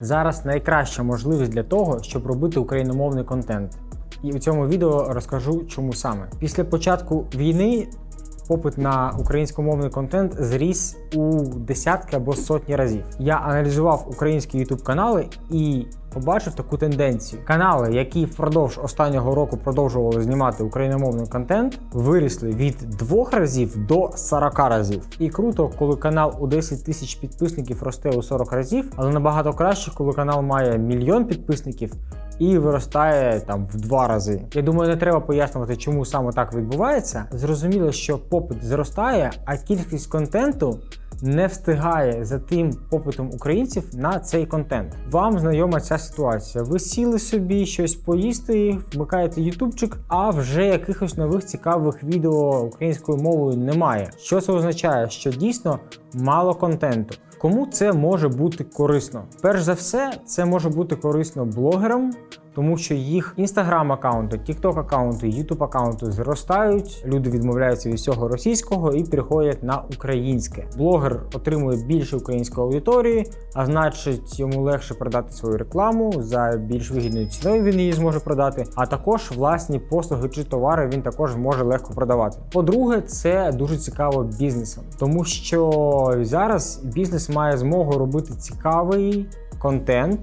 Зараз найкраща можливість для того, щоб робити україномовний контент. І у цьому відео розкажу, чому саме. Після початку війни попит на українськомовний контент зріс у десятки або сотні разів. Я аналізував українські youtube канали і побачив таку тенденцію. Канали, які впродовж останнього року продовжували знімати україномовний контент, виросли від 2 разів до 40 разів. І круто, коли канал у 10 тисяч підписників росте у 40 разів, але набагато краще, коли канал має мільйон підписників і виростає там в два рази. Я думаю, не треба пояснювати, чому саме так відбувається. Зрозуміло, що попит зростає, а кількість контенту не встигає за тим попитом українців на цей контент. Вам знайома ця ситуація. Ви сіли собі щось поїсти, вмикаєте ютубчик, а вже якихось нових цікавих відео українською мовою немає. Що це означає? Що дійсно мало контенту. Кому це може бути корисно? Перш за все, це може бути корисно блогерам, тому що їх інстаграм-аккаунти, тікток-аккаунти, ютуб-аккаунти зростають. Люди відмовляються від всього російського і переходять на українське. Блогер отримує більше української аудиторії, а значить йому легше продати свою рекламу за більш вигідною ціною. Він її зможе продати. А також власні послуги чи товари він також може легко продавати. По-друге, це дуже цікаво бізнесом, тому що зараз бізнес має змогу робити цікавий контент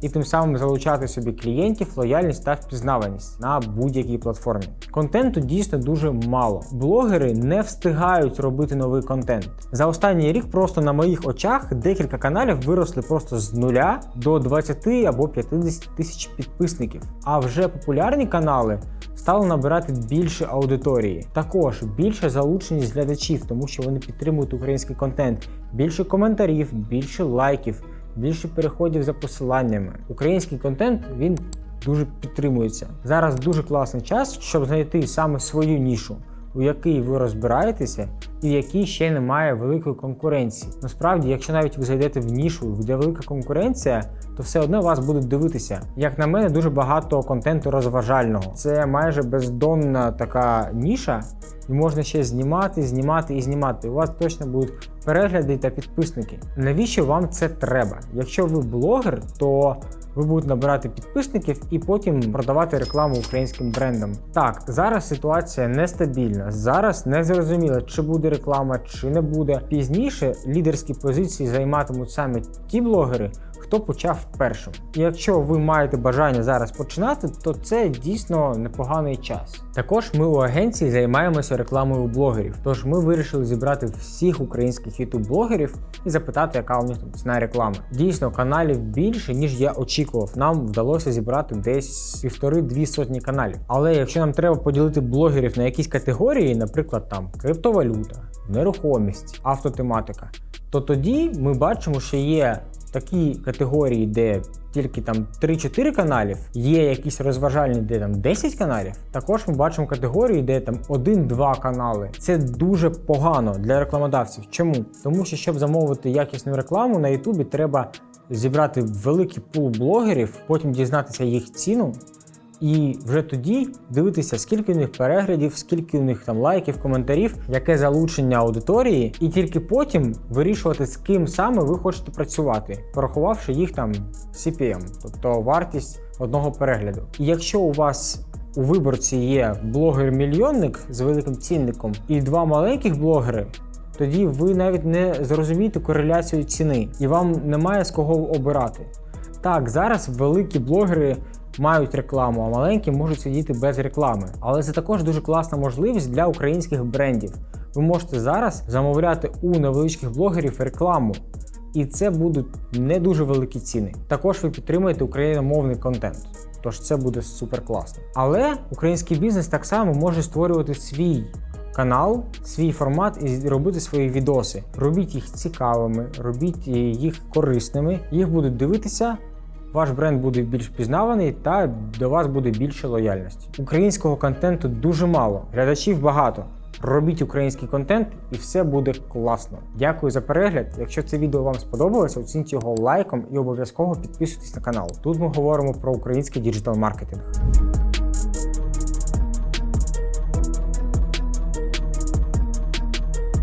і тим самим залучати собі клієнтів, лояльність та впізнаваність на будь-якій платформі. Контенту дійсно дуже мало. Блогери не встигають робити новий контент. За останній рік просто на моїх очах декілька каналів виросли просто з нуля до 20 або 50 тисяч підписників. А вже популярні канали стали набирати більше аудиторії. Також більша залученість глядачів, тому що вони підтримують український контент, більше коментарів, більше лайків більше переходів за посиланнями. Український контент він дуже підтримується. Зараз дуже класний час, щоб знайти саме свою нішу, у якій ви розбираєтеся, і в якій ще немає великої конкуренції. Насправді, якщо навіть ви зайдете в нішу, де велика конкуренція, то все одно вас будуть дивитися. Як на мене, дуже багато контенту розважального. Це майже бездонна така ніша. І можна ще знімати, знімати і знімати. У вас точно будуть перегляди та підписники. Навіщо вам це треба? Якщо ви блогер, то ви будете набирати підписників і потім продавати рекламу українським брендам. Так, зараз ситуація нестабільна. Зараз не зрозуміло, чи буде реклама, чи не буде. Пізніше лідерські позиції займатимуть саме ті блогери. Хто почав першим. І якщо ви маєте бажання зараз починати, то це дійсно непоганий час. Також ми у агенції займаємося рекламою блогерів. Тож ми вирішили зібрати всіх українських ютуб-блогерів і запитати, яка у них ціна реклами. Дійсно, каналів більше, ніж я очікував. Нам вдалося зібрати десь півтори-дві сотні каналів. Але якщо нам треба поділити блогерів на якісь категорії, наприклад, там криптовалюта, нерухомість, автотематика, то тоді ми бачимо, що є такі категорії, де тільки там 3-4 каналів, є якісь розважальні, де там 10 каналів. Також ми бачимо категорії, де там 1-2 канали. Це дуже погано для рекламодавців. Чому? Тому що щоб замовити якісну рекламу на Ютубі, треба зібрати великий пул блогерів, потім дізнатися їх ціну. І вже тоді дивитися, скільки у них переглядів, скільки у них там лайків, коментарів, яке залучення аудиторії, і тільки потім вирішувати, з ким саме ви хочете працювати, порахувавши їх там CPM, тобто вартість одного перегляду. І якщо у вас у виборці є блогер-мільйонник з великим цінником і два маленьких блогери. Тоді ви навіть не зрозумієте кореляцію ціни, і вам немає з кого обирати. Так, зараз великі блогери мають рекламу, а маленькі можуть сидіти без реклами. Але це також дуже класна можливість для українських брендів. Ви можете зараз замовляти у невеличких блогерів рекламу. І це будуть не дуже великі ціни. Також ви підтримуєте україномовний контент. Тож це буде супер класно. Але український бізнес так само може створювати свій канал, свій формат і робити свої відоси. Робіть їх цікавими, робіть їх корисними. Їх будуть дивитися. Ваш бренд буде більш впізнаваний та до вас буде більше лояльності. Українського контенту дуже мало, глядачів багато. Робіть український контент і все буде класно. Дякую за перегляд. Якщо це відео вам сподобалося, оцініть його лайком і обов'язково підписуйтесь на канал. Тут ми говоримо про український діджитал маркетинг.